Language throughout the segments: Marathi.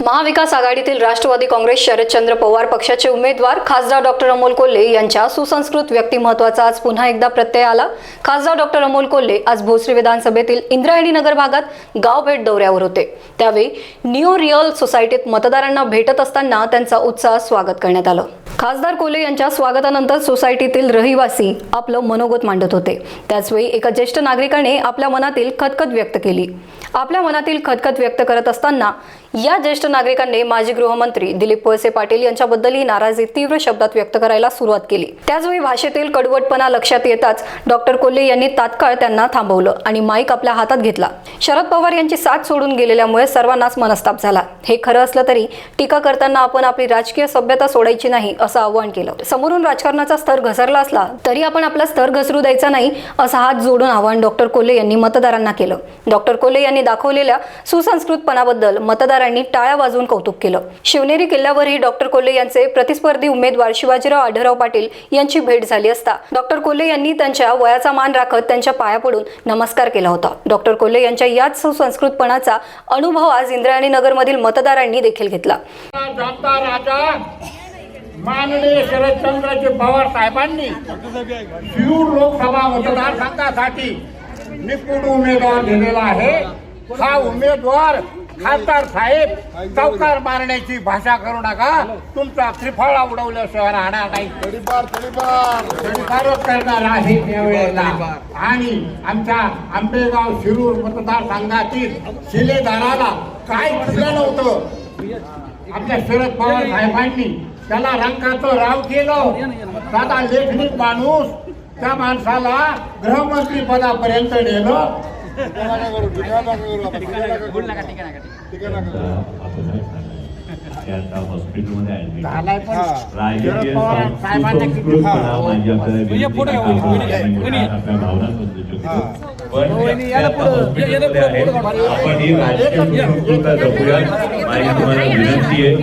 महाविकास आघाडीतील राष्ट्रवादी काँग्रेस शरदचंद्र पवार पक्षाचे उमेदवार खासदार डॉक्टर अमोल कोल्हे यांच्या सुसंस्कृत व्यक्तिमत्वाचा आज पुन्हा एकदा प्रत्यय आला. खासदार डॉक्टर अमोल कोल्हे आज भोसरी विधानसभेतील इंद्रायणी नगर भागात गाव भेट दौऱ्यावर होते. त्यावेळी न्यू रिअल सोसायटीत मतदारांना भेटत असताना त्यांचा उत्साह स्वागत करण्यात आलं. खासदार कोल्हे यांच्या स्वागतानंतर सोसायटीतील रहिवासी आपलं मनोगत मांडत होते. त्याचवेळी एका ज्येष्ठ नागरिकाने आपल्या मनातील खतखत व्यक्त केली. आपल्या मनातील खतखत व्यक्त करत असताना या ज्येष्ठ नागरिकांनी माजी गृहमंत्री दिलीप वळसे पाटील यांच्याबद्दल ही नाराजी तीव्र शब्दात व्यक्त करायला सुरुवात केली. त्याचवेळी भाषेतील कडवटपणा लक्षात येताच डॉक्टर कोल्हे यांनी तात्काळ त्यांना थांबवलं आणि माईक आपल्या हातात घेतला. शरद पवार यांची साथ सोडून गेलेल्यामुळे सर्वांनाच मनस्ताप झाला. हे खरं असलं तरी टीका करताना आपण आपली राजकीय सभ्यता सोडायची नाही असं आवाहन केलं. समोरून राजकारणाचा स्तर घसरला असला तरी आपण आपला स्तर घसरू द्यायचा नाही असं हात जोडून आवाहन डॉक्टर कोल्हे यांनी मतदारांना केलं. डॉक्टर कोल्हे यांनी दाखवलेल्या सुसंस्कृतपणाबद्दल मतदारांनी टाळ्या वाजवून कौतुक केलं. शिवनेरी किल्ल्यावरही डॉक्टर कोल्हे यांचे प्रतिस्पर्धी उमेदवार शिवाजीराव आढळराव पाटील यांची भेट झाली असता डॉक्टर कोल्हे यांनी त्यांच्या वयाचा मान राखत त्यांच्या पाया पडून नमस्कार केला होता. डॉक्टर कोल्हे यांच्या याच सुसंस्कृतपणाचा अनुभव आज इंद्रायणी नगरमधील मतदारांनी देखील घेतला. माननीय शरदचंद्रजी पवार साहेबांनी शिरूर लोकसभा मतदारसंघासाठी निपुण उमेदवार दिलेला आहे. हा उमेदवार खासदार साहेब चौकार मारण्याची भाषा करू नका. तुमचा त्रिफळा उडवल्याशिवाय राहणार नाही. तडीपारच करणार आहे त्यावेळेला. आणि आमच्या आंबेगाव शिरूर मतदारसंघातील शिलेदाराला काय दिलं नव्हतं? आपल्या शरद पवार साहेबांनी त्याला रंगाचं राव केलं. साधा लेखनिक माणूस त्या माणसाला गृहमंत्री पदापर्यंत नेलं. म्हणजे. आपण ही राजकीय जपूया माझी तुम्हाला विनंती आहे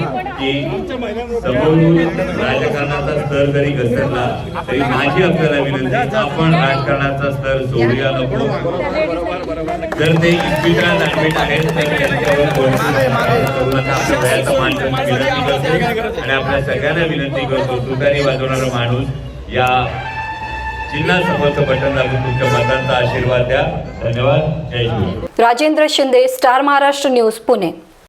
की समोरून राजकारणाचा स्तर जरी घसरला तरी माझी आपल्याला विनंती आहे, आपण राजकारणाचा स्तर सोडूया नको. जर ते इस्पितळात ऍडमिट आहेत तर त्यांच्यावर वयाचा मान विनंती करतो आणि आपल्या सगळ्यांना विनंती करतो तुतारी वाजवणारा माणूस या चिन्हासमोरचं बटन दाबून तुमच्या मतांचा आशीर्वाद द्या. धन्यवाद. जय शिवराय राजेंद्र शिंदे स्टार महाराष्ट्र न्यूज पुणे.